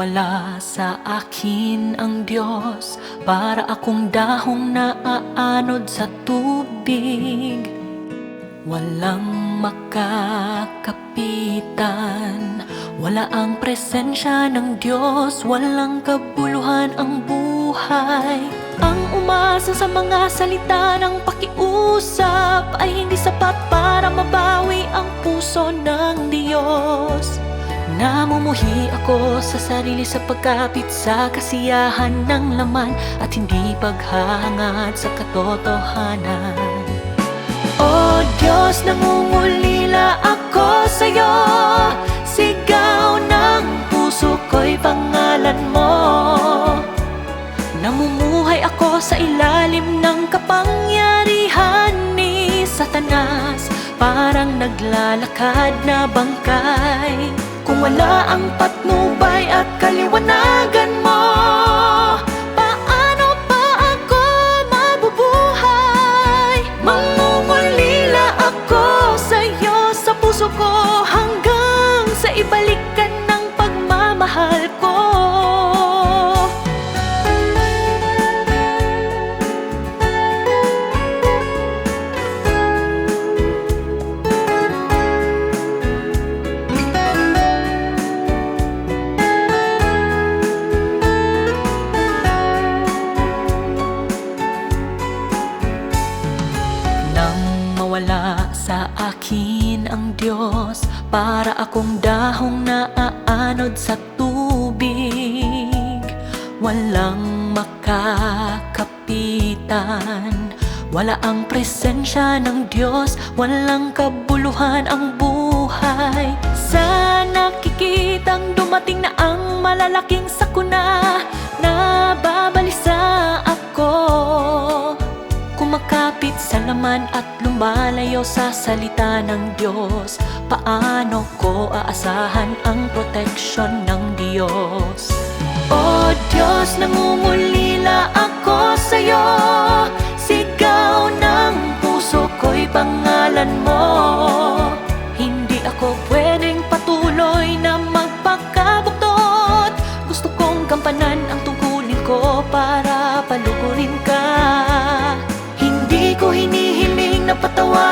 mawala sa akin ang Diyos Para akong dahong naaanod sa tubig. Walang makakapitan. Wala ang presensya ng Diyos. Walang kabuluhan ang buhay. Ang umasa sa mga salita ng pakiusap Ay hindi sapat para mabawi ang puso Diyos Namumuhi ako sa sarili sa pagkapit sa kasiyahan ng laman At hindi paghahangad sa katotohanan. O Diyos, nangungulila ako sa'yo. Sigaw ng puso ko'y pangalan mo. Namumuhay ako sa ilalim ng kapangyarihan ni Satanas. Parang naglalakad na bangkay Kung wala ang patnubay at kaliwanagan mo sa akin ang Diyos Para akong dahong naaanod sa tubig. Walang makakapitan Wala ang presensya ng Diyos Walang kabuluhan ang buhay. Sa nakikitang dumating na ang malalaking sakuna Laman at lumalayo sa salita ng Diyos. Paano ko aasahan ang proteksyon ng Diyos? O Diyos, nangungulila ako sa'yo. Sigaw ng puso ko'y pangalan mo But the one.